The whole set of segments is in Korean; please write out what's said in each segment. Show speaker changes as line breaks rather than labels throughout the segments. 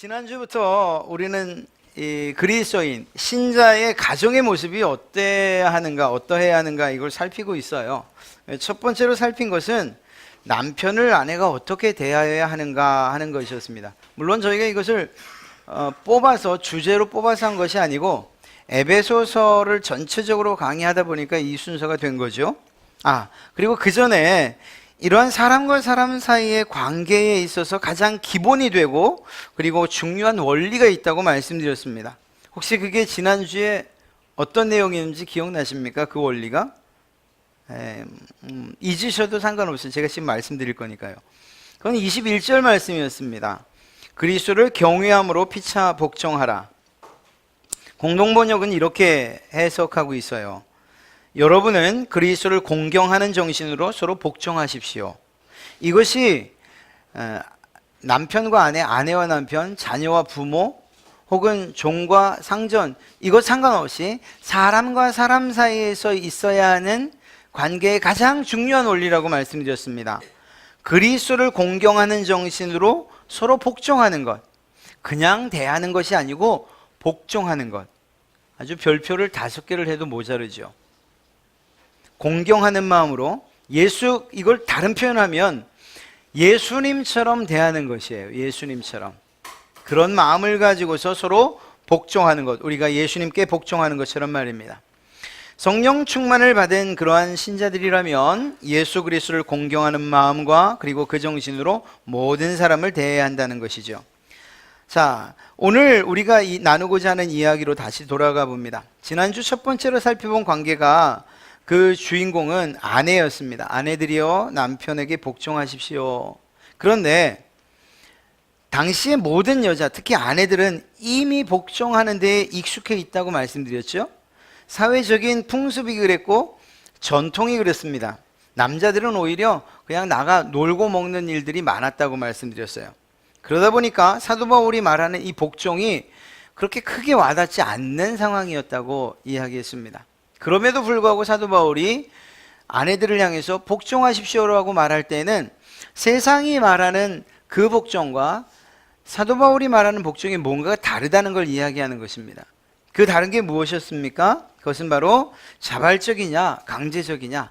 지난주부터 우리는 이 그리스도인 신자의 가정의 모습이 어때야 하는가 어떠해야 하는가 이걸 살피고 있어요. 첫 번째로 살핀 것은 남편을 아내가 어떻게 대해야 하는가 하는 것이었습니다. 물론 저희가 이것을 어, 뽑아서 주제로 뽑아서 한 것이 아니고 에베소서를 전체적으로 강의하다 보니까 이 순서가 된 거죠. 아 그리고 그 전에 이러한 사람과 사람 사이의 관계에 있어서 가장 기본이 되고 그리고 중요한 원리가 있다고 말씀드렸습니다. 혹시 그게 지난주에 어떤 내용이었는지 기억나십니까? 그 원리가? 에, 음, 잊으셔도 상관없어요. 제가 지금 말씀드릴 거니까요. 그건 21절 말씀이었습니다. 그리스도를 경외함으로 피차 복종하라. 공동번역은 이렇게 해석하고 있어요. 여러분은 그리스도를 공경하는 정신으로 서로 복종하십시오. 이것이 어, 남편과 아내, 아내와 남편, 자녀와 부모, 혹은 종과 상전 이것 상관없이 사람과 사람 사이에서 있어야 하는 관계의 가장 중요한 원리라고 말씀드렸습니다. 그리스도를 공경하는 정신으로 서로 복종하는 것. 그냥 대하는 것이 아니고 복종하는 것. 아주 별표를 다섯 개를 해도 모자르죠. 공경하는 마음으로 예수 이걸 다른 표현하면 예수님처럼 대하는 것이에요. 예수님처럼. 그런 마음을 가지고서 서로 복종하는 것. 우리가 예수님께 복종하는 것처럼 말입니다. 성령 충만을 받은 그러한 신자들이라면 예수 그리스도를 공경하는 마음과 그리고 그 정신으로 모든 사람을 대해야 한다는 것이죠. 자, 오늘 우리가 이, 나누고자 하는 이야기로 다시 돌아가 봅니다. 지난주 첫 번째로 살펴본 관계가 그 주인공은 아내였습니다. 아내들이여 남편에게 복종하십시오. 그런데 당시의 모든 여자, 특히 아내들은 이미 복종하는 데 익숙해 있다고 말씀드렸죠. 사회적인 풍습이 그랬고 전통이 그랬습니다. 남자들은 오히려 그냥 나가 놀고 먹는 일들이 많았다고 말씀드렸어요. 그러다 보니까 사도 바울이 말하는 이 복종이 그렇게 크게 와닿지 않는 상황이었다고 이야기했습니다. 그럼에도 불구하고 사도 바울이 아내들을 향해서 복종하십시오라고 말할 때는 세상이 말하는 그 복종과 사도 바울이 말하는 복종이 뭔가가 다르다는 걸 이야기하는 것입니다. 그 다른 게 무엇이었습니까? 그것은 바로 자발적이냐, 강제적이냐,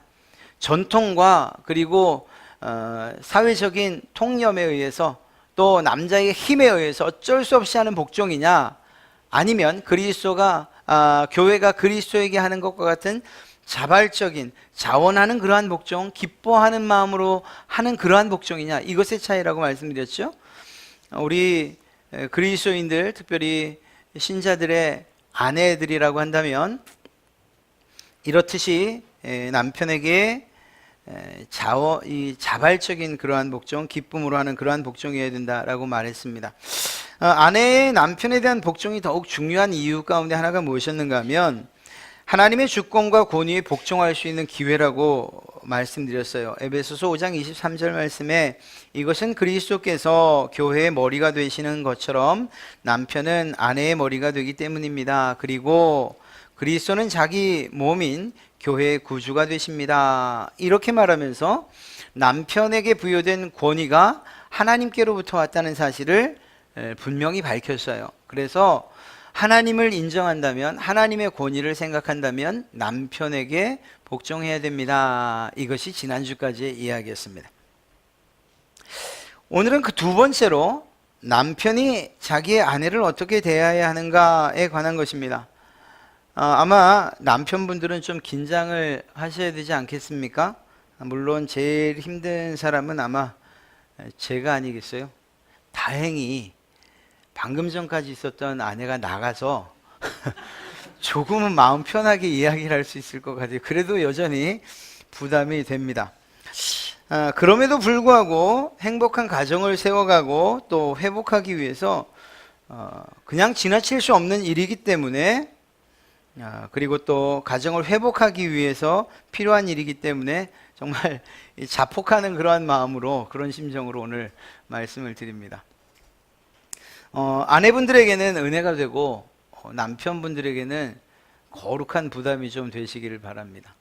전통과 그리고 어, 사회적인 통념에 의해서 또 남자의 힘에 의해서 어쩔 수 없이 하는 복종이냐, 아니면 그리스도가 아, 교회가 그리스도에게 하는 것과 같은 자발적인 자원하는 그러한 복종, 기뻐하는 마음으로 하는 그러한 복종이냐 이것의 차이라고 말씀드렸죠. 우리 그리스도인들 특별히 신자들의 아내들이라고 한다면 이렇듯이 남편에게 자어, 이 자발적인 그러한 복종, 기쁨으로 하는 그러한 복종이어야 된다라고 말했습니다. 어, 아내의 남편에 대한 복종이 더욱 중요한 이유 가운데 하나가 무엇이었는가 하면 하나님의 주권과 권위에 복종할 수 있는 기회라고 말씀드렸어요. 에베소서 5장 23절 말씀에 이것은 그리스도께서 교회의 머리가 되시는 것처럼 남편은 아내의 머리가 되기 때문입니다. 그리고 그리스도는 자기 몸인 교회의 구주가 되십니다. 이렇게 말하면서 남편에게 부여된 권위가 하나님께로부터 왔다는 사실을 분명히 밝혔어요. 그래서 하나님을 인정한다면 하나님의 권위를 생각한다면 남편에게 복종해야 됩니다. 이것이 지난주까지의 이야기였습니다. 오늘은 그 두 번째로 남편이 자기의 아내를 어떻게 대해야 하는가에 관한 것입니다. 아, 아마 남편분들은 좀 긴장을 하셔야 되지 않겠습니까? 물론 제일 힘든 사람은 아마 제가 아니겠어요? 다행히 방금 전까지 있었던 아내가 나가서 조금은 마음 편하게 이야기를 할 수 있을 것 같아요. 그래도 여전히 부담이 됩니다. 아, 그럼에도 불구하고 행복한 가정을 세워가고 또 회복하기 위해서 어, 그냥 지나칠 수 없는 일이기 때문에 아, 그리고 또 가정을 회복하기 위해서 필요한 일이기 때문에 정말 자폭하는 그러한 마음으로 그런 심정으로 오늘 말씀을 드립니다. 어, 아내분들에게는 은혜가 되고 어, 남편분들에게는 거룩한 부담이 좀 되시기를 바랍니다.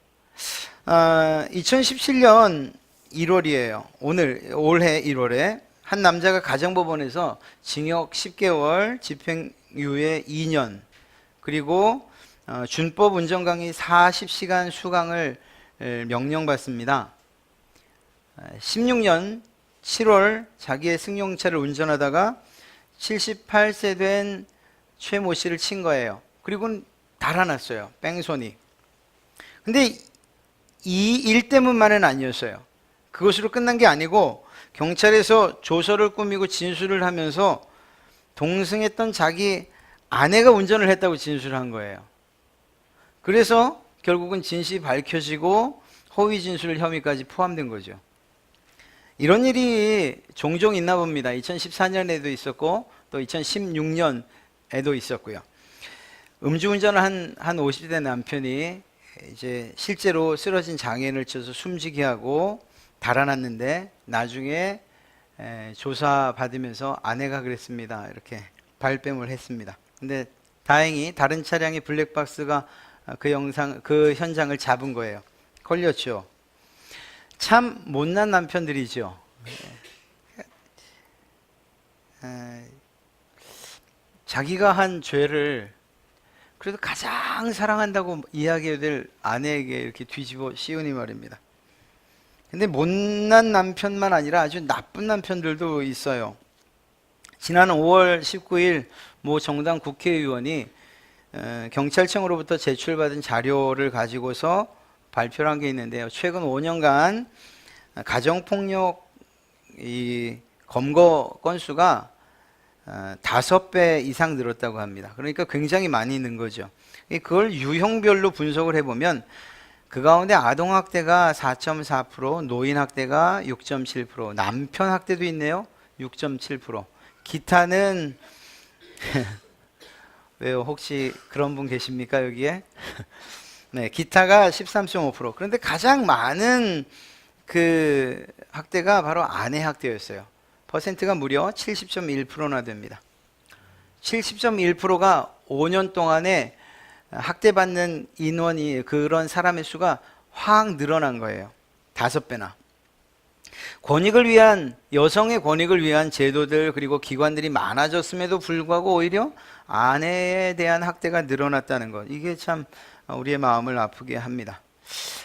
아, 2017년 1월이에요. 오늘 올해 1월에 한 남자가 가정법원에서 징역 10개월, 집행유예 2년, 그리고 어, 준법 운전 강의 40시간 수강을 에, 명령받습니다. 16년 7월 자기의 승용차를 운전하다가 78세 된 최 모 씨를 친 거예요. 그리고 달아났어요. 뺑소니. 근데 이 일 때문만은 아니었어요. 그것으로 끝난 게 아니고 경찰에서 조서를 꾸미고 진술을 하면서 동승했던 자기 아내가 운전을 했다고 진술한 거예요. 그래서 결국은 진실이 밝혀지고 허위 진술 혐의까지 포함된 거죠. 이런 일이 종종 있나 봅니다. 2014년에도 있었고 또 2016년에도 있었고요. 음주운전을 한, 한 50대 남편이 이제 실제로 쓰러진 장애인을 쳐서 숨지게 하고 달아났는데 나중에 에, 조사 받으면서 아내가 그랬습니다. 이렇게 발뺌을 했습니다. 근데 다행히 다른 차량의 블랙박스가 그 영상, 그 현장을 잡은 거예요. 걸렸죠. 참 못난 남편들이죠. 에, 자기가 한 죄를 그래도 가장 사랑한다고 이야기해야 될 아내에게 이렇게 뒤집어 씌우니 말입니다. 근데 못난 남편만 아니라 아주 나쁜 남편들도 있어요. 지난 5월 19일 모 정당 국회의원이 에, 경찰청으로부터 제출받은 자료를 가지고서 발표를 한 게 있는데요. 최근 5년간 가정폭력 이 검거 건수가 어, 다섯 배 이상 늘었다고 합니다. 그러니까 굉장히 많이 는 거죠. 이 그걸 유형별로 분석을 해보면 그 가운데 아동학대가 4.4%, 노인학대가 6.7%, 남편학대도 있네요. 6.7%. 기타는 왜요? 혹시 그런 분 계십니까 여기에? 네, 기타가 13.5%. 그런데 가장 많은 그 학대가 바로 아내 학대였어요. 퍼센트가 무려 70.1%나 됩니다. 70.1%가 5년 동안에 학대받는 인원이 그런 사람의 수가 확 늘어난 거예요. 다섯 배나. 권익을 위한 여성의 권익을 위한 제도들 그리고 기관들이 많아졌음에도 불구하고 오히려 아내에 대한 학대가 늘어났다는 것. 이게 참 우리의 마음을 아프게 합니다.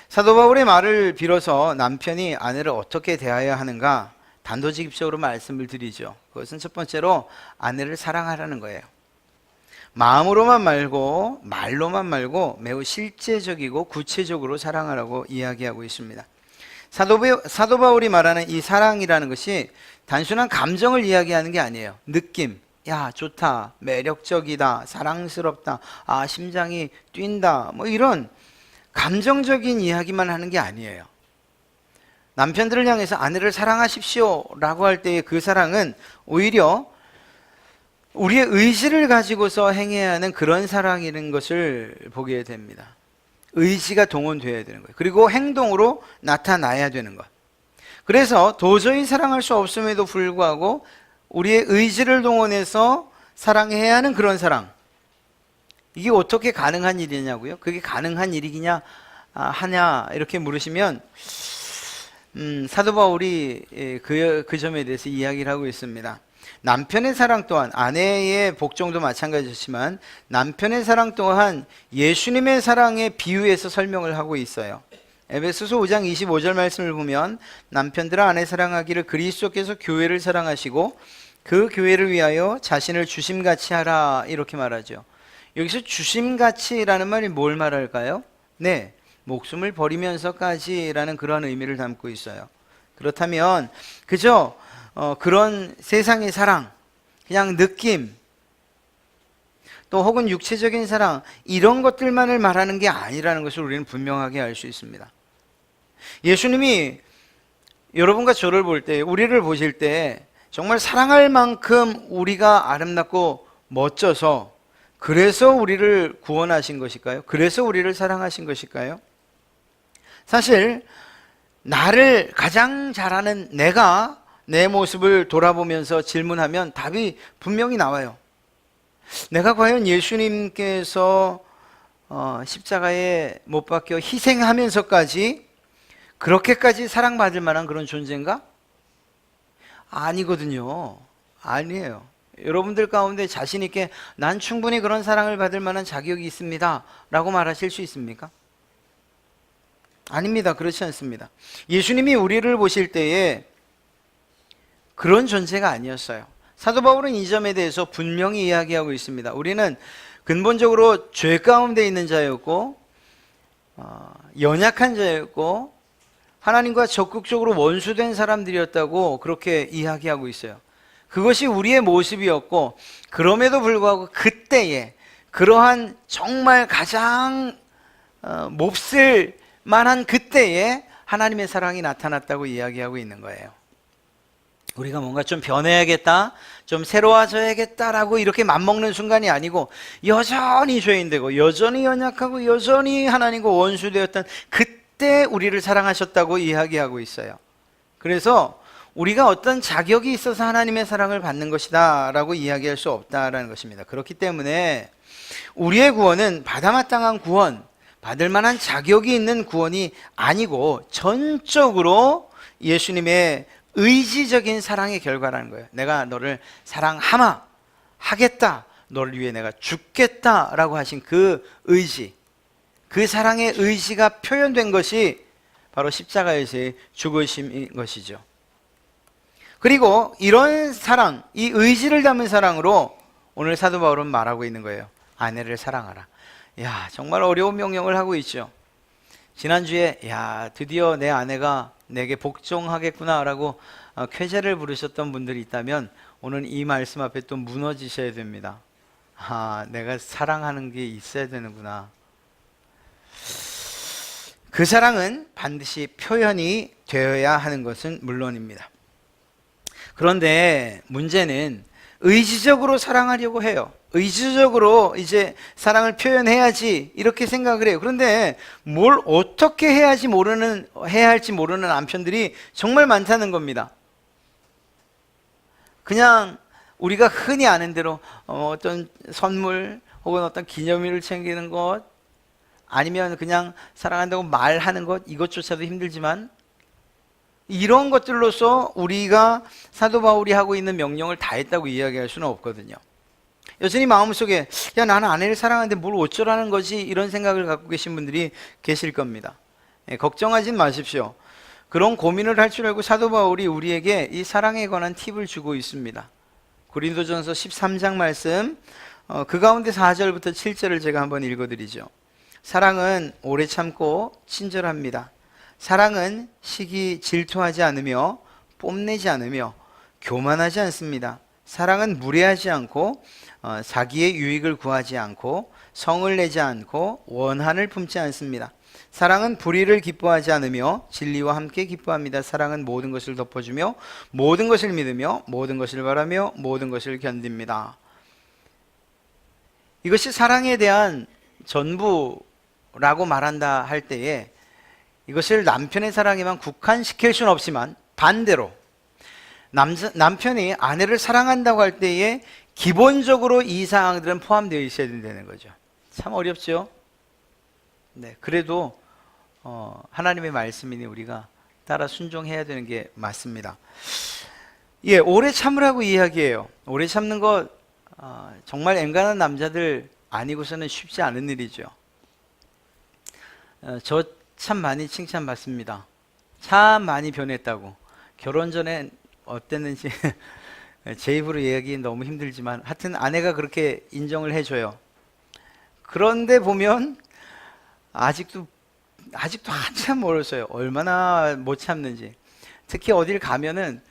사도 바울의 말을 빌어서 남편이 아내를 어떻게 대해야 하는가 단도직입적으로 말씀을 드리죠. 그것은 첫 번째로 아내를 사랑하라는 거예요. 마음으로만 말고 말로만 말고 매우 실제적이고 구체적으로 사랑하라고 이야기하고 있습니다. 사도, 바울이 말하는 이 사랑이라는 것이 단순한 감정을 이야기하는 게 아니에요. 느낌. 야, 좋다. 매력적이다. 사랑스럽다. 아, 심장이 뛴다. 뭐 이런 감정적인 이야기만 하는 게 아니에요. 남편들을 향해서 아내를 사랑하십시오 라고 할 때의 그 사랑은 오히려 우리의 의지를 가지고서 행해야 하는 그런 사랑이라는 것을 보게 됩니다. 의지가 동원되어야 되는 거예요. 그리고 행동으로 나타나야 되는 것. 그래서 도저히 사랑할 수 없음에도 불구하고 우리의 의지를 동원해서 사랑해야 하는 그런 사랑. 이게 어떻게 가능한 일이냐고요? 그게 가능한 일이냐 아, 하냐 이렇게 물으시면 음, 사도 바울이 예, 그, 그 점에 대해서 이야기를 하고 있습니다. 남편의 사랑 또한 아내의 복종도 마찬가지지만 남편의 사랑 또한 예수님의 사랑에 비유해서 설명을 하고 있어요. 에베소서 5장 25절 말씀을 보면 남편들아 아내 사랑하기를 그리스도께서 교회를 사랑하시고 그 교회를 위하여 자신을 주심같이 하라 이렇게 말하죠. 여기서 주심같이라는 말이 뭘 말할까요? 네. 목숨을 버리면서까지라는 그런 의미를 담고 있어요. 그렇다면 그저 어, 그런 세상의 사랑, 그냥 느낌, 또 혹은 육체적인 사랑 이런 것들만을 말하는 게 아니라는 것을 우리는 분명하게 알 수 있습니다. 예수님이 여러분과 저를 볼 때, 우리를 보실 때 정말 사랑할 만큼 우리가 아름답고 멋져서 그래서 우리를 구원하신 것일까요? 그래서 우리를 사랑하신 것일까요? 사실 나를 가장 잘하는 내가 내 모습을 돌아보면서 질문하면 답이 분명히 나와요. 내가 과연 예수님께서 어, 십자가에 못 박혀 희생하면서까지 그렇게까지 사랑받을 만한 그런 존재인가? 아니거든요. 아니에요. 여러분들 가운데 자신 있게 난 충분히 그런 사랑을 받을 만한 자격이 있습니다. 라고 말하실 수 있습니까? 아닙니다. 그렇지 않습니다. 예수님이 우리를 보실 때에 그런 존재가 아니었어요. 사도 바울은 이 점에 대해서 분명히 이야기하고 있습니다. 우리는 근본적으로 죄 가운데 있는 자였고, 어, 연약한 자였고, 하나님과 적극적으로 원수된 사람들이었다고 그렇게 이야기하고 있어요. 그것이 우리의 모습이었고, 그럼에도 불구하고 그때에 그러한 정말 가장 어, 몹쓸 만한 그때에 하나님의 사랑이 나타났다고 이야기하고 있는 거예요. 우리가 뭔가 좀 변해야겠다, 좀 새로워져야겠다라고 이렇게 맘먹는 순간이 아니고 여전히 죄인되고 여전히 연약하고 여전히 하나님과 원수되었던 그때 우리를 사랑하셨다고 이야기하고 있어요. 그래서 우리가 어떤 자격이 있어서 하나님의 사랑을 받는 것이다 라고 이야기할 수 없다라는 것입니다. 그렇기 때문에 우리의 구원은 받아마땅한 구원, 받을 만한 자격이 있는 구원이 아니고 전적으로 예수님의 의지적인 사랑의 결과라는 거예요. 내가 너를 사랑하마 하겠다. 너를 위해 내가 죽겠다라고 하신 그 의지. 그 사랑의 의지가 표현된 것이 바로 십자가에서의 죽으심인 것이죠. 그리고 이런 사랑, 이 의지를 담은 사랑으로 오늘 사도 바울은 말하고 있는 거예요. 아내를 사랑하라. 야, 정말 어려운 명령을 하고 있죠. 지난주에 야, 드디어 내 아내가 내게 복종하겠구나라고 어, 쾌재를 부르셨던 분들이 있다면 오늘 이 말씀 앞에 또 무너지셔야 됩니다. 아, 내가 사랑하는 게 있어야 되는구나. 그 사랑은 반드시 표현이 되어야 하는 것은 물론입니다. 그런데 문제는 의지적으로 사랑하려고 해요. 의지적으로 이제 사랑을 표현해야지 이렇게 생각을 해요. 그런데 뭘 어떻게 해야지 모르는 해야 할지 모르는 남편들이 정말 많다는 겁니다. 그냥 우리가 흔히 아는 대로 어, 어떤 선물 혹은 어떤 기념일을 챙기는 것 아니면 그냥 사랑한다고 말하는 것 이것조차도 힘들지만 이런 것들로서 우리가 사도 바울이 하고 있는 명령을 다 했다고 이야기할 수는 없거든요. 여전히 마음속에 야 나는 아내를 사랑하는데 뭘 어쩌라는 거지 이런 생각을 갖고 계신 분들이 계실 겁니다. 예, 걱정하진 마십시오. 그런 고민을 할 줄 알고 사도 바울이 우리에게 이 사랑에 관한 팁을 주고 있습니다. 고린도전서 13장 말씀 어, 그 가운데 4절부터 7절을 제가 한번 읽어드리죠. 사랑은 오래 참고 친절합니다. 사랑은 시기 질투하지 않으며 뽐내지 않으며 교만하지 않습니다. 사랑은 무례하지 않고 어, 자기의 유익을 구하지 않고 성을 내지 않고 원한을 품지 않습니다. 사랑은 불의를 기뻐하지 않으며 진리와 함께 기뻐합니다. 사랑은 모든 것을 덮어주며 모든 것을 믿으며 모든 것을 바라며 모든 것을 견딥니다. 이것이 사랑에 대한 전부라고 말한다 할 때에 이것을 남편의 사랑에만 국한시킬 수는 없지만 반대로 남자, 남편이 아내를 사랑한다고 할 때에 기본적으로 이 사항들은 포함되어 있어야 된다는 거죠. 참 어렵죠? 네, 그래도 어, 하나님의 말씀이니 우리가 따라 순종해야 되는 게 맞습니다. 예, 오래 참으라고 이야기해요. 오래 참는 것 어, 정말 엔간한 남자들 아니고서는 쉽지 않은 일이죠. 어, 저참 많이 칭찬받습니다. 참 많이 변했다고. 결혼 전에 어땠는지 제 입으로 얘기 너무 힘들지만 하여튼 아내가 그렇게 인정을 해줘요. 그런데 보면 아직도 아직도 한참 멀었어요. 얼마나 못 참는지. 특히 어딜 가면은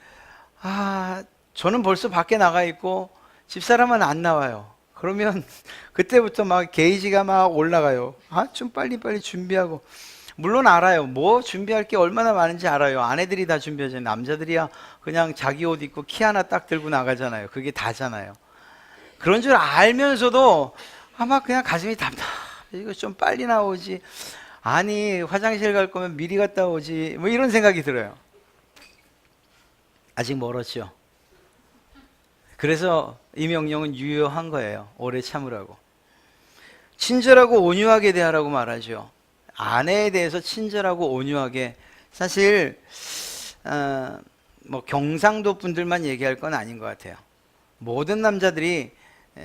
아 저는 벌써 밖에 나가 있고 집사람은 안 나와요. 그러면 그때부터 막 게이지가 막 올라가요. 아 좀 빨리 빨리 준비하고 물론 알아요. 뭐 준비할 게 얼마나 많은지 알아요. 아내들이 다 준비하잖아요. 남자들이야 그냥 자기 옷 입고 키 하나 딱 들고 나가잖아요. 그게 다잖아요. 그런 줄 알면서도 아마 그냥 가슴이 답답. 이거 좀 빨리 나오지. 아니 화장실 갈 거면 미리 갔다 오지. 뭐 이런 생각이 들어요. 아직 멀었죠. 그래서 이 명령은 유효한 거예요. 오래 참으라고. 친절하고 온유하게 대하라고 말하죠. 아내에 대해서 친절하고 온유하게 사실 어, 뭐 경상도 분들만 얘기할 건 아닌 것 같아요. 모든 남자들이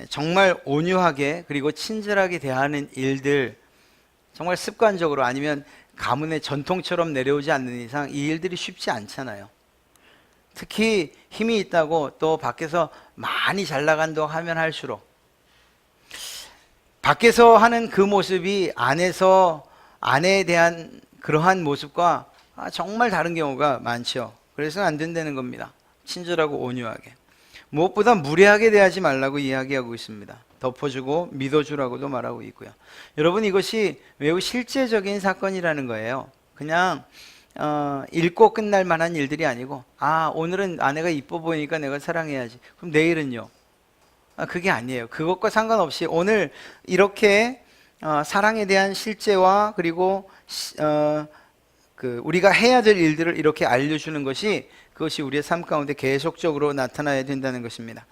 정말 온유하게 그리고 친절하게 대하는 일들 정말 습관적으로 아니면 가문의 전통처럼 내려오지 않는 이상 이 일들이 쉽지 않잖아요. 특히 힘이 있다고 또 밖에서 많이 잘 나간다고 하면 할수록 밖에서 하는 그 모습이 안에서 아내에 대한 그러한 모습과 아, 정말 다른 경우가 많죠. 그래서 안 된다는 겁니다. 친절하고 온유하게. 무엇보다 무례하게 대하지 말라고 이야기하고 있습니다. 덮어주고 믿어주라고도 말하고 있고요. 여러분 이것이 매우 실제적인 사건이라는 거예요. 그냥 어, 읽고 끝날 만한 일들이 아니고 아 오늘은 아내가 이뻐 보이니까 내가 사랑해야지. 그럼 내일은요? 아, 그게 아니에요. 그것과 상관없이 오늘 이렇게 어, 사랑에 대한 실제와 그리고 시- 어, 그 우리가 해야 될 일들을 이렇게 알려주는 것이 그것이 우리의 삶 가운데 계속적으로 나타나야 된다는 것입니다.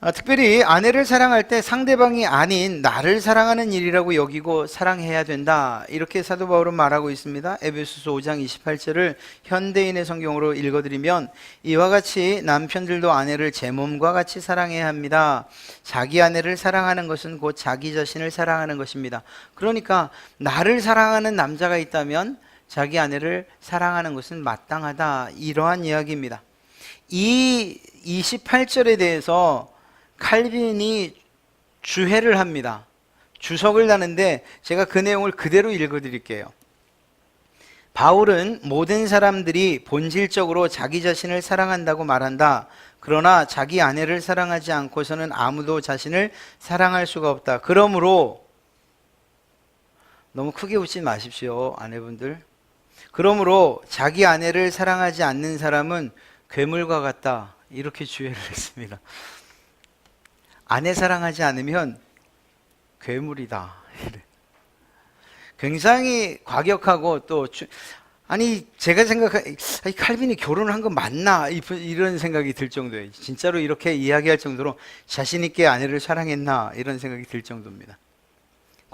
아, 특별히 아내를 사랑할 때 상대방이 아닌 나를 사랑하는 일이라고 여기고 사랑해야 된다. 이렇게 사도 바울은 말하고 있습니다. 에베소서 5장 28절을 현대인의 성경으로 읽어드리면 이와 같이 남편들도 아내를 제 몸과 같이 사랑해야 합니다. 자기 아내를 사랑하는 것은 곧 자기 자신을 사랑하는 것입니다. 그러니까 나를 사랑하는 남자가 있다면 자기 아내를 사랑하는 것은 마땅하다. 이러한 이야기입니다. 이 28절에 대해서 칼빈이 주회를 합니다. 주석을 다는데 제가 그 내용을 그대로 읽어 드릴게요. 바울은 모든 사람들이 본질적으로 자기 자신을 사랑한다고 말한다. 그러나 자기 아내를 사랑하지 않고서는 아무도 자신을 사랑할 수가 없다. 그러므로 너무 크게 웃지 마십시오, 아내분들. 그러므로 자기 아내를 사랑하지 않는 사람은 괴물과 같다. 이렇게 주의를 했습니다. 아내 사랑하지 않으면 괴물이다. 굉장히 과격하고 또 주- 아니 제가 생각한 이 칼빈이 결혼을 한거 맞나 이- 이런 생각이 들 정도예요. 진짜로 이렇게 이야기할 정도로 자신 있게 아내를 사랑했나 이런 생각이 들 정도입니다.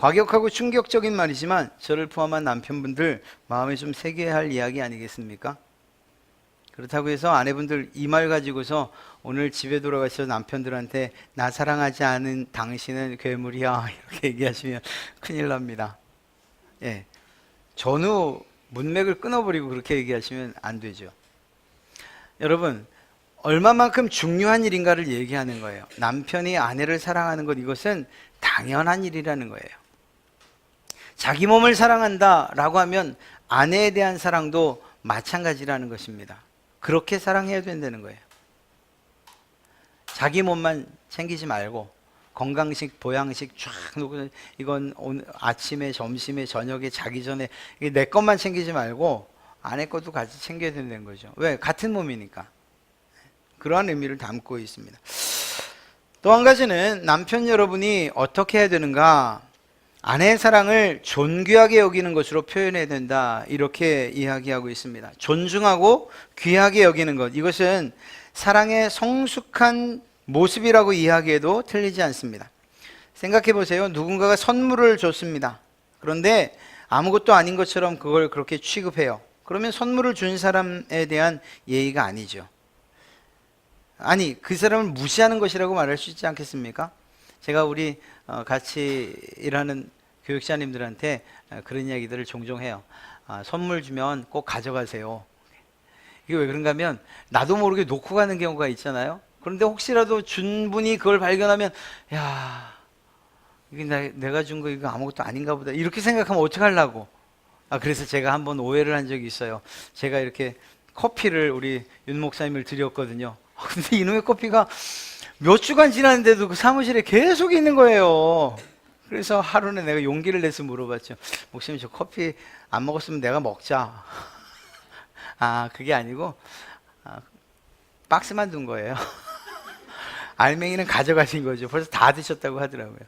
과격하고 충격적인 말이지만 저를 포함한 남편분들 마음에 좀 새겨야 할 이야기 아니겠습니까? 그렇다고 해서 아내분들 이 말 가지고서 오늘 집에 돌아가셔서 남편들한테 나 사랑하지 않은 당신은 괴물이야 이렇게 얘기하시면 큰일 납니다. 예. 전후 문맥을 끊어버리고 그렇게 얘기하시면 안 되죠. 여러분, 얼마만큼 중요한 일인가를 얘기하는 거예요. 남편이 아내를 사랑하는 것 이것은 당연한 일이라는 거예요. 자기 몸을 사랑한다 라고 하면 아내에 대한 사랑도 마찬가지라는 것입니다. 그렇게 사랑해야 된다는 거예요. 자기 몸만 챙기지 말고 건강식, 보양식 쫙 놓고 이건 오늘 아침에, 점심에, 저녁에 자기 전에 내 것만 챙기지 말고 아내 것도 같이 챙겨야 된다는 거죠. 왜? 같은 몸이니까. 그러한 의미를 담고 있습니다. 또 한 가지는 남편 여러분이 어떻게 해야 되는가? 아내의 사랑을 존귀하게 여기는 것으로 표현해야 된다. 이렇게 이야기하고 있습니다. 존중하고 귀하게 여기는 것. 이것은 사랑의 성숙한 모습이라고 이야기해도 틀리지 않습니다. 생각해 보세요. 누군가가 선물을 줬습니다. 그런데 아무것도 아닌 것처럼 그걸 그렇게 취급해요. 그러면 선물을 준 사람에 대한 예의가 아니죠. 아니, 그 사람을 무시하는 것이라고 말할 수 있지 않겠습니까? 제가 우리 어, 같이 일하는 교육자님들한테 어, 그런 이야기들을 종종 해요. 아, 선물 주면 꼭 가져가세요. 이게 왜 그런가 하면 나도 모르게 놓고 가는 경우가 있잖아요. 그런데 혹시라도 준 분이 그걸 발견하면 야 이게 나, 내가 준 거 이거 아무것도 아닌가 보다 이렇게 생각하면 어떡하려고 아 그래서 제가 한번 오해를 한 적이 있어요. 제가 이렇게 커피를 우리 윤 목사님을 드렸거든요. 아, 근데 이놈의 커피가 몇 주간 지났는데도 그 사무실에 계속 있는 거예요. 그래서 하루는 내가 용기를 내서 물어봤죠. 목사님 저 커피 안 먹었으면 내가 먹자. 아 그게 아니고 아, 박스만 둔 거예요. 알맹이는 가져가신 거죠. 벌써 다 드셨다고 하더라고요.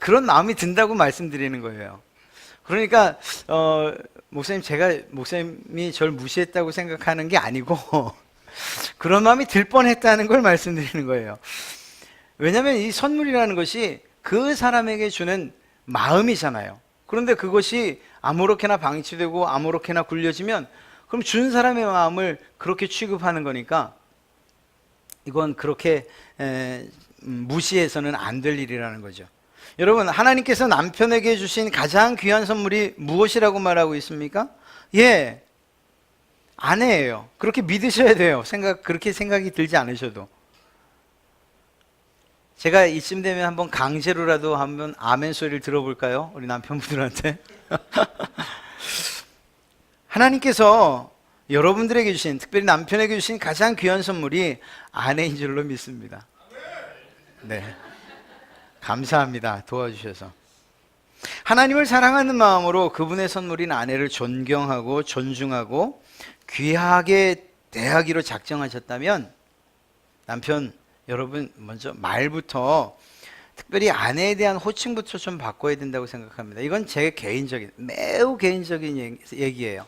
그런 마음이 든다고 말씀드리는 거예요. 그러니까 어, 목사님 제가 목사님이 저를 무시했다고 생각하는 게 아니고 그런 마음이 들 뻔했다는 걸 말씀드리는 거예요. 왜냐하면 이 선물이라는 것이 그 사람에게 주는 마음이잖아요. 그런데 그것이 아무렇게나 방치되고 아무렇게나 굴려지면 그럼 준 사람의 마음을 그렇게 취급하는 거니까 이건 그렇게 에, 음, 무시해서는 안 될 일이라는 거죠. 여러분, 하나님께서 남편에게 주신 가장 귀한 선물이 무엇이라고 말하고 있습니까? 예, 아내예요. 그렇게 믿으셔야 돼요. 생각 그렇게 생각이 들지 않으셔도. 제가 이쯤 되면 한번 강제로라도 한번 아멘 소리를 들어볼까요? 우리 남편분들한테. 하나님께서 여러분들에게 주신, 특별히 남편에게 주신 가장 귀한 선물이 아내인 줄로 믿습니다. 네. 감사합니다. 도와주셔서. 하나님을 사랑하는 마음으로 그분의 선물인 아내를 존경하고 존중하고 귀하게 대하기로 작정하셨다면 남편 여러분 먼저 말부터 특별히 아내에 대한 호칭부터 좀 바꿔야 된다고 생각합니다. 이건 제 개인적인 매우 개인적인 얘기- 얘기예요.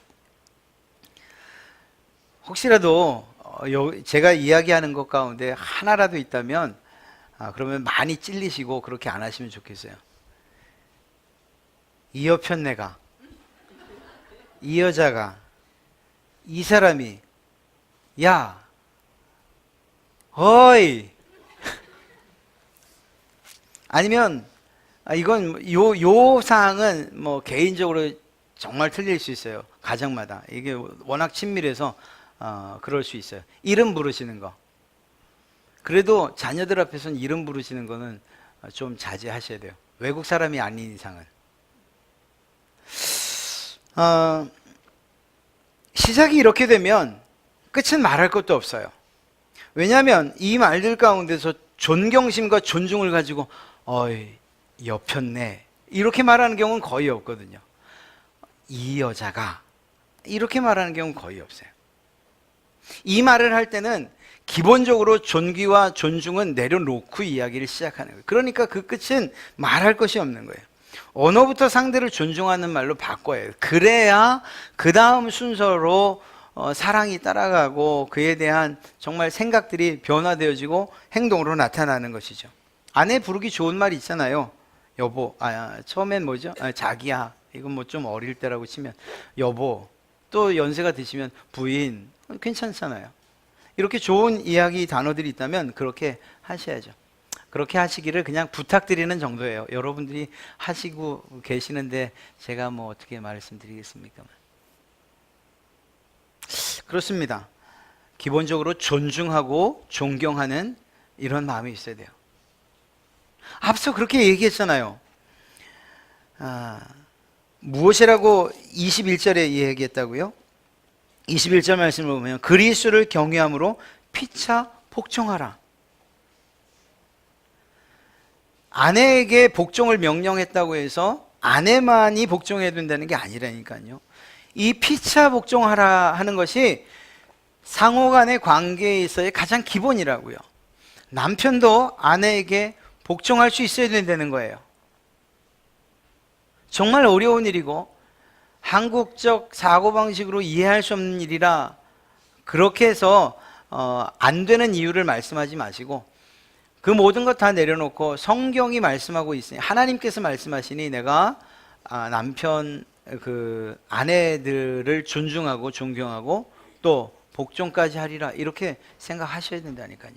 혹시라도 어, 요- 제가 이야기하는 것 가운데 하나라도 있다면 아, 그러면 많이 찔리시고 그렇게 안 하시면 좋겠어요. 이 여편 내가 이 여자가 이 사람이 야 어이 아니면 아, 이건 요, 요 사항은 뭐 개인적으로 정말 틀릴 수 있어요. 가정마다. 이게 워낙 친밀해서 어, 그럴 수 있어요. 이름 부르시는 거. 그래도 자녀들 앞에서는 이름 부르시는 거는 좀 자제하셔야 돼요. 외국 사람이 아닌 이상은. 어, 시작이 이렇게 되면 끝은 말할 것도 없어요. 왜냐하면 이 말들 가운데서 존경심과 존중을 가지고 어이 여편네 이렇게 말하는 경우는 거의 없거든요. 이 여자가 이렇게 말하는 경우는 거의 없어요. 이 말을 할 때는 기본적으로 존귀와 존중은 내려놓고 이야기를 시작하는 거예요. 그러니까 그 끝은 말할 것이 없는 거예요. 언어부터 상대를 존중하는 말로 바꿔야 해요. 그래야 그 다음 순서로 어, 사랑이 따라가고 그에 대한 정말 생각들이 변화되어지고 행동으로 나타나는 것이죠. 아내 부르기 좋은 말이 있잖아요. 여보, 아, 처음엔 뭐죠? 아, 자기야. 이건 뭐 좀 어릴 때라고 치면 여보. 또 연세가 드시면 부인. 괜찮잖아요. 이렇게 좋은 이야기 단어들이 있다면 그렇게 하셔야죠. 그렇게 하시기를 그냥 부탁드리는 정도예요. 여러분들이 하시고 계시는데 제가 뭐 어떻게 말씀드리겠습니까? 그렇습니다. 기본적으로 존중하고 존경하는 이런 마음이 있어야 돼요. 앞서 그렇게 얘기했잖아요. 아, 무엇이라고 21절에 얘기했다고요? 21절 말씀을 보면 그리스도를 경외함으로 피차 복종하라. 아내에게 복종을 명령했다고 해서 아내만이 복종해야 된다는 게 아니라니까요. 이 피차 복종하라 하는 것이 상호 간의 관계에 있어의 가장 기본이라고요. 남편도 아내에게 복종할 수 있어야 된다는 거예요. 정말 어려운 일이고 한국적 사고방식으로 이해할 수 없는 일이라 그렇게 해서 어, 안 되는 이유를 말씀하지 마시고 그 모든 것 다 내려놓고 성경이 말씀하고 있으니 하나님께서 말씀하시니 내가 아, 남편 그 아내들을 존중하고 존경하고 또 복종까지 하리라 이렇게 생각하셔야 된다니까요.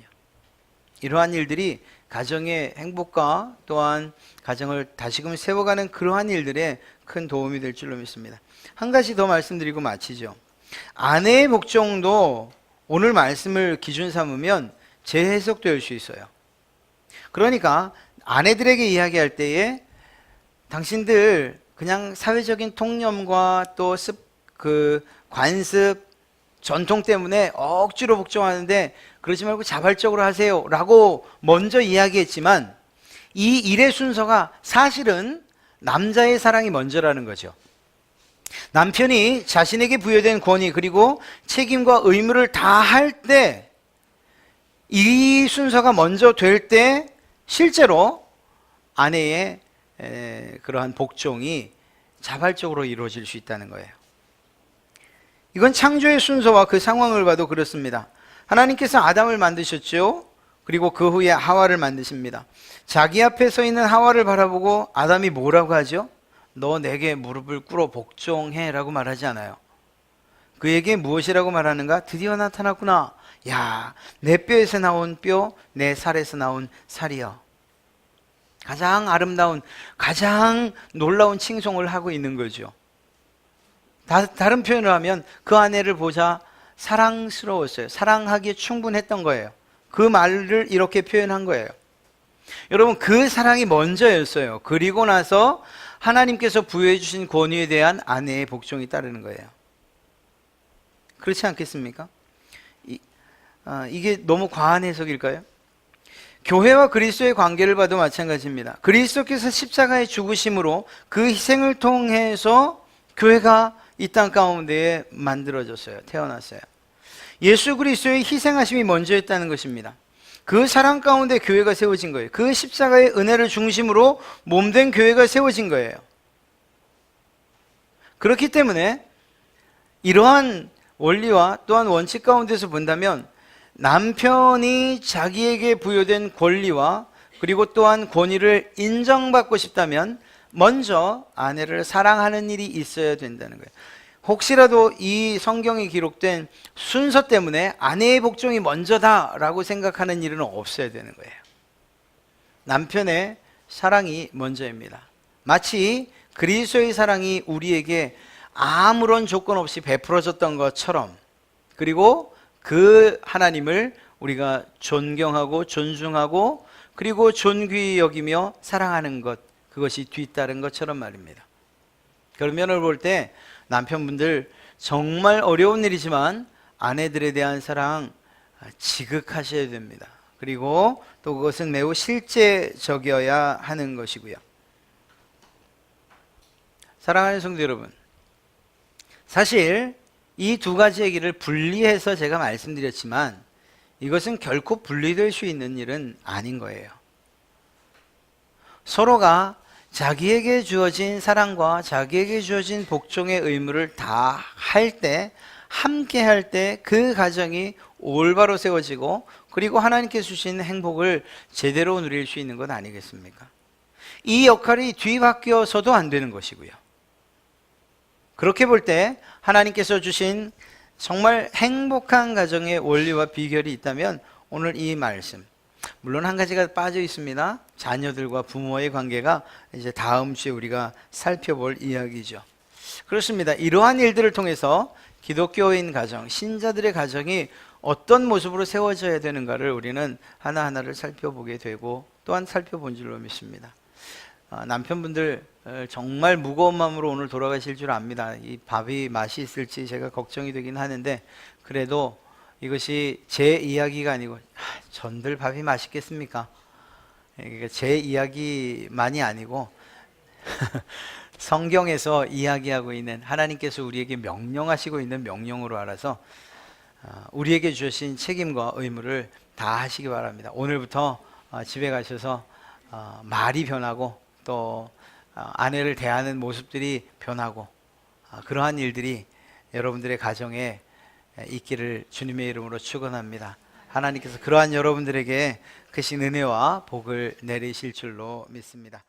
이러한 일들이 가정의 행복과 또한 가정을 다시금 세워가는 그러한 일들에 큰 도움이 될 줄로 믿습니다. 한 가지 더 말씀드리고 마치죠. 아내의 복종도 오늘 말씀을 기준 삼으면 재해석될 수 있어요. 그러니까 아내들에게 이야기할 때에 당신들 그냥 사회적인 통념과 또 습, 그 관습, 전통 때문에 억지로 복종하는데 그러지 말고 자발적으로 하세요. 라고 먼저 이야기했지만 이 일의 순서가 사실은 남자의 사랑이 먼저라는 거죠. 남편이 자신에게 부여된 권위 그리고 책임과 의무를 다 할 때 이 순서가 먼저 될 때 실제로 아내의 에, 그러한 복종이 자발적으로 이루어질 수 있다는 거예요. 이건 창조의 순서와 그 상황을 봐도 그렇습니다. 하나님께서 아담을 만드셨죠. 그리고 그 후에 하와를 만드십니다. 자기 앞에 서 있는 하와를 바라보고 아담이 뭐라고 하죠? 너 내게 무릎을 꿇어 복종해 라고 말하지 않아요. 그에게 무엇이라고 말하는가? 드디어 나타났구나. 야, 내 뼈에서 나온 뼈, 내 살에서 나온 살이여. 가장 아름다운, 가장 놀라운 칭송을 하고 있는 거죠. 다, 다른 표현을 하면 그 아내를 보자 사랑스러웠어요. 사랑하기에 충분했던 거예요. 그 말을 이렇게 표현한 거예요. 여러분, 그 사랑이 먼저였어요. 그리고 나서 하나님께서 부여해 주신 권위에 대한 아내의 복종이 따르는 거예요. 그렇지 않겠습니까? 이, 아, 이게 너무 과한 해석일까요? 교회와 그리스도의 관계를 봐도 마찬가지입니다. 그리스도께서 십자가의 죽으심으로 그 희생을 통해서 교회가 이 땅 가운데에 만들어졌어요. 태어났어요. 예수 그리스도의 희생하심이 먼저였다는 것입니다. 그 사랑 가운데 교회가 세워진 거예요. 그 십자가의 은혜를 중심으로 몸된 교회가 세워진 거예요. 그렇기 때문에 이러한 원리와 또한 원칙 가운데서 본다면 남편이 자기에게 부여된 권리와 그리고 또한 권위를 인정받고 싶다면 먼저 아내를 사랑하는 일이 있어야 된다는 거예요. 혹시라도 이 성경이 기록된 순서 때문에 아내의 복종이 먼저다라고 생각하는 일은 없어야 되는 거예요. 남편의 사랑이 먼저입니다. 마치 그리스도의 사랑이 우리에게 아무런 조건 없이 베풀어졌던 것처럼 그리고 그 하나님을 우리가 존경하고 존중하고 그리고 존귀히 여기며 사랑하는 것 그것이 뒤따른 것처럼 말입니다. 그런 면을 볼 때 남편분들 정말 어려운 일이지만 아내들에 대한 사랑 지극하셔야 됩니다. 그리고 또 그것은 매우 실제적이어야 하는 것이고요. 사랑하는 성도 여러분, 사실 이 두 가지 얘기를 분리해서 제가 말씀드렸지만 이것은 결코 분리될 수 있는 일은 아닌 거예요. 서로가 자기에게 주어진 사랑과 자기에게 주어진 복종의 의무를 다 할 때, 함께 할 때 그 가정이 올바로 세워지고 그리고 하나님께 주신 행복을 제대로 누릴 수 있는 것 아니겠습니까? 이 역할이 뒤바뀌어서도 안 되는 것이고요. 그렇게 볼 때 하나님께서 주신 정말 행복한 가정의 원리와 비결이 있다면 오늘 이 말씀 물론 한 가지가 빠져 있습니다. 자녀들과 부모의 관계가 이제 다음 주에 우리가 살펴볼 이야기죠. 그렇습니다. 이러한 일들을 통해서 기독교인 가정, 신자들의 가정이 어떤 모습으로 세워져야 되는가를 우리는 하나하나를 살펴보게 되고 또한 살펴본 줄로 믿습니다. 아, 남편분들 어, 정말 무거운 마음으로 오늘 돌아가실 줄 압니다. 이 밥이 맛이 있을지 제가 걱정이 되긴 하는데 그래도 이것이 제 이야기가 아니고 하, 전들 밥이 맛있겠습니까? 그러니까 제 이야기만이 아니고 성경에서 이야기하고 있는 하나님께서 우리에게 명령하시고 있는 명령으로 알아서 어, 우리에게 주신 책임과 의무를 다 하시기 바랍니다. 오늘부터 어, 집에 가셔서 어, 말이 변하고 또 아내를 대하는 모습들이 변하고 그러한 일들이 여러분들의 가정에 있기를 주님의 이름으로 축원합니다. 하나님께서 그러한 여러분들에게 크신 은혜와 복을 내리실 줄로 믿습니다.